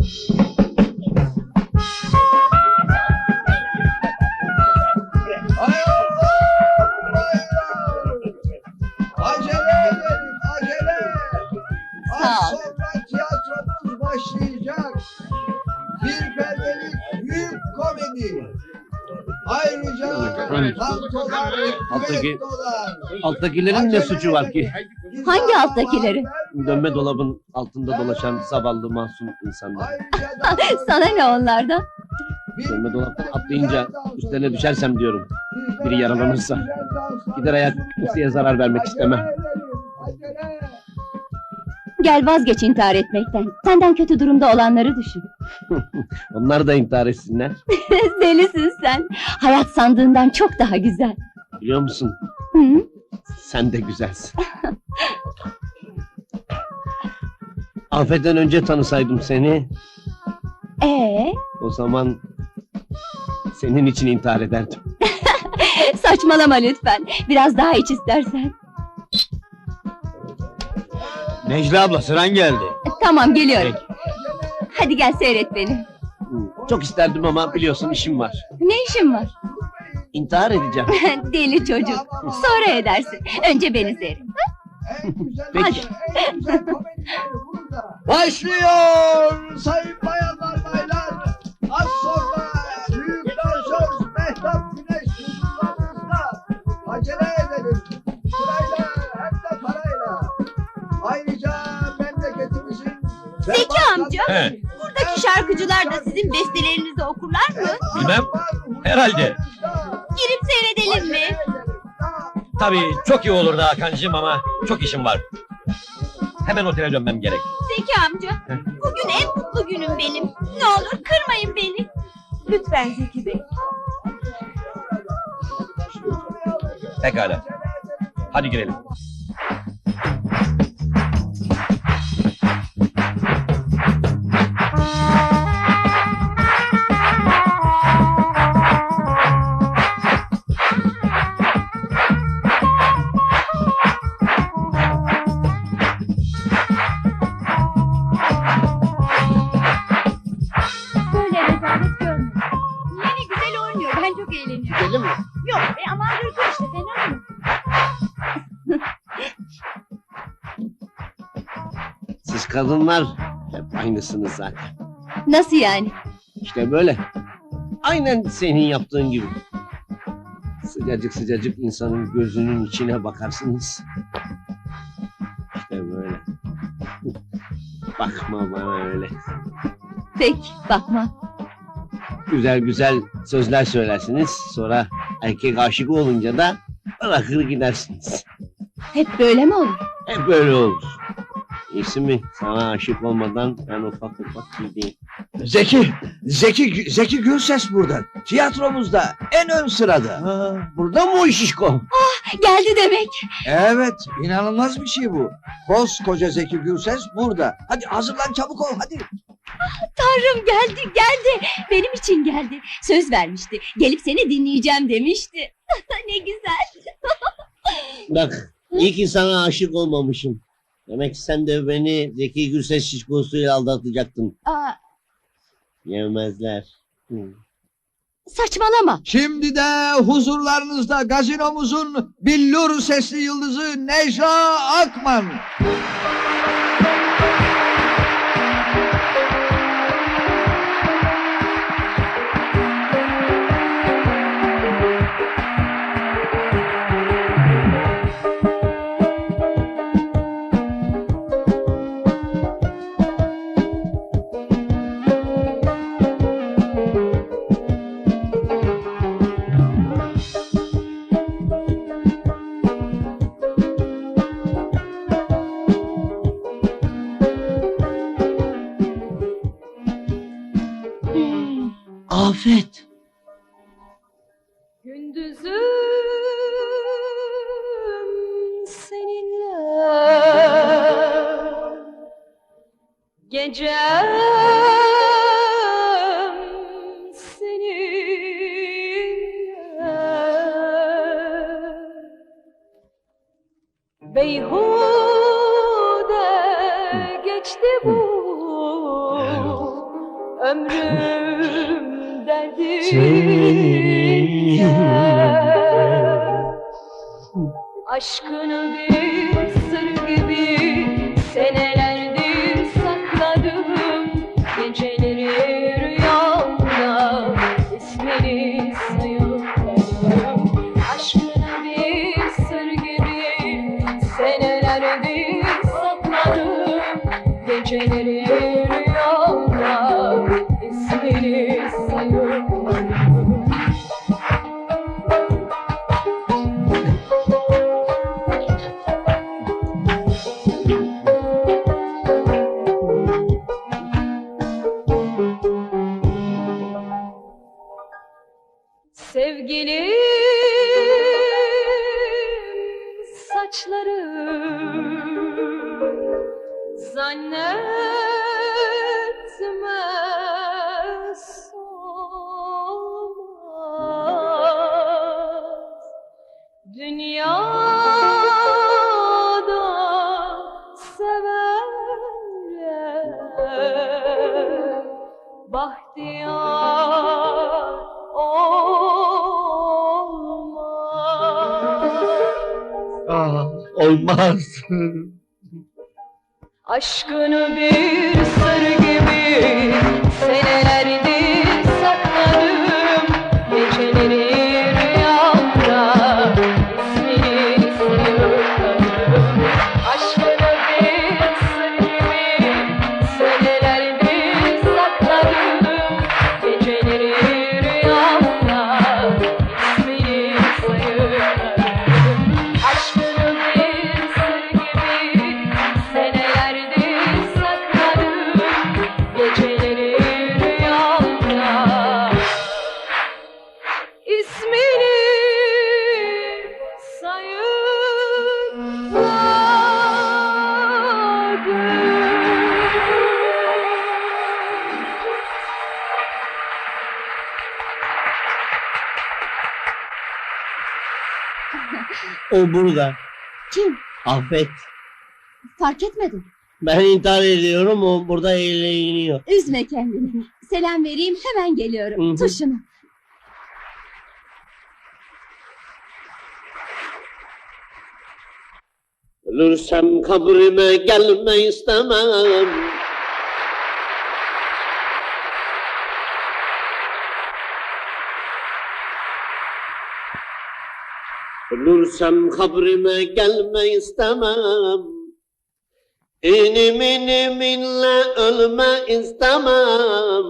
Thank you. Ayrıca Alttaki-. Alttakilerin ne suçu var ki? Hangi alttakileri? Dönme dolabın altında dolaşan zavallı masum insanlar. Sana ne onlardan? Dönme dolaptan atlayınca üstlerine düşersem diyorum. Biri yaralanırsa. Gider ayak kimseye zarar vermek istemem. Gel vazgeç intihar etmekten. Senden kötü durumda olanları düşün. Onlar da intihar etsinler. Delisin sen. Hayat sandığından çok daha güzel. Biliyor musun? Hı? Sen de güzelsin. Afetten önce tanısaydım seni, Ee, o zaman senin için intihar ederdim. saçmalama lütfen. Biraz daha iç istersen. Necla abla sıran geldi. Tamam geliyorum. Hadi gel seyret beni. Hı, Çok isterdim ama biliyorsun işim var. Ne işin var? İntihar edeceğim. Deli çocuk. Sonra edersin. Önce beni seyret. Peki. Başlıyor sayın bayanlar baylar. Az sonra büyük dansöz Mehtap Güneş huzurlarınızda. Acele edelim. Sırayla hem de parayla. Ayrıca memleketimizin... Zeki amca. He. Şarkıcılar da sizin bestelerinizi okurlar mı? Bilmem. Herhalde. Girip seyredelim mi? Tabii çok iyi olurdu Hakan'cığım ama çok işim var. Hemen otele dönmem gerek. Zeki amca, bugün en mutlu günüm benim. Ne olur kırmayın beni. Lütfen Zeki Bey. Pekala. Hadi girelim. Gidelim mi? Yok be aman dur dur işte fena mı? Siz kadınlar hep aynısınız zaten. Nasıl yani? İşte böyle. Aynen senin yaptığın gibi. Sıcacık sıcacık insanın gözünün içine bakarsınız. İşte böyle. Bakma bana öyle. Peki bakma. Güzel güzel sözler söylersiniz. Sonra erkek aşık olunca da bırakır gidersiniz. Hep böyle mi olur? Hep böyle olur. İyisi mi? Sana aşık olmadan ben ufak ufak gideyim. Zeki, Zeki, Zeki Gülses burada. Tiyatromuzda en ön sırada. Aa, burada mı o şişko? Geldi demek. Evet, inanılmaz bir şey bu. Koskoca Zeki Gülses burada. Hadi hazırlan çabuk ol hadi. Tanrım geldi geldi. Benim için geldi. Söz vermişti. Gelip seni dinleyeceğim demişti. ne güzel. Bak iyi ki sana aşık olmamışım. Demek ki sen de beni Zeki Gürses şişkosuyla aldatacaktın. Aa, Yemezler. Hı. saçmalama. Şimdi de huzurlarınızda gazinomuzun billur sesli yıldızı Necla Akman. Afet. Gündüzüm seninle. Gecem seninle. Beyhude geçti bu ömrüm derdim Aşkını bir Sevgilim saçları zannetme olmaz. Aşkını bir O burada. Kim? Affet. Fark etmedim. Ben intihar ediyorum o burada eğleniyor. Üzme kendini. Selam vereyim hemen geliyorum. Hı hı. Tut şunu. Ölürsem kabrime gelme istemem. Ölürsem kabrime gelme istemem. İnim inim inle ölme istemem.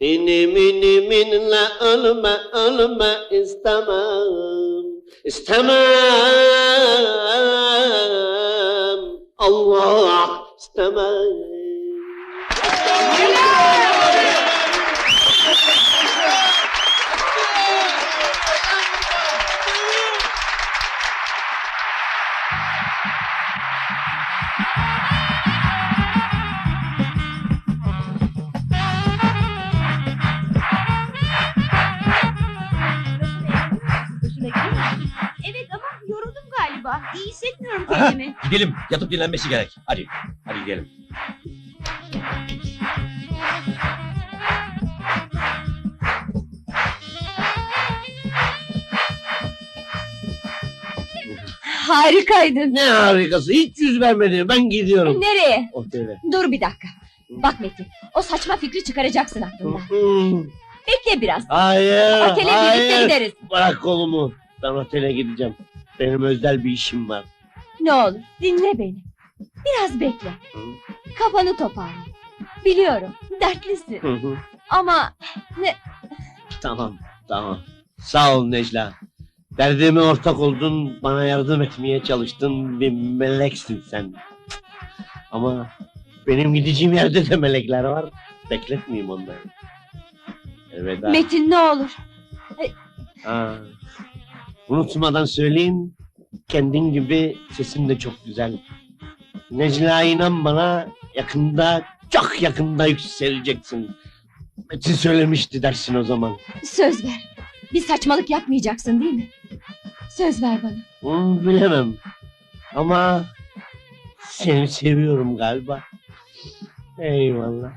İnim inim inle ölme ölme istemem. İstemem. Allah istemem. Evet ama yoruldum galiba. İyi hissetmiyorum Aha, kendimi. gidelim. Yatıp dinlenmesi gerek. Hadi. Hadi gidelim. Harikaydın. Ne harikası. Hiç yüz vermedi. Ben gidiyorum. Nereye? Otele. Dur bir dakika. Bak Metin, o saçma fikri çıkaracaksın aklından. Hmm. Bekle biraz. Hayır. Otele birlikte hayır. gideriz. Bırak kolumu. Ben otele gideceğim. Benim özel bir işim var. Ne olur dinle beni. Biraz bekle. Hı. Kafanı toparla. Biliyorum dertlisin Hı hı. ama tamam, tamam. Sağ ol Necla. Derdime ortak oldun, bana yardım etmeye çalıştın. Bir meleksin sen. Ama benim gideceğim yerde de melekler var. Bekletmeyeyim onları. Elveda. Metin ne olur. Ha. Unutmadan söyleyin. Kendin gibi sesin de çok güzel. Necla inan bana yakında çok yakında yükseleceksin. Metin söylemişti dersin o zaman. Söz ver. Bir saçmalık yapmayacaksın değil mi? Söz ver bana. Onu bilemem. Ama seni seviyorum galiba. Eyvallah.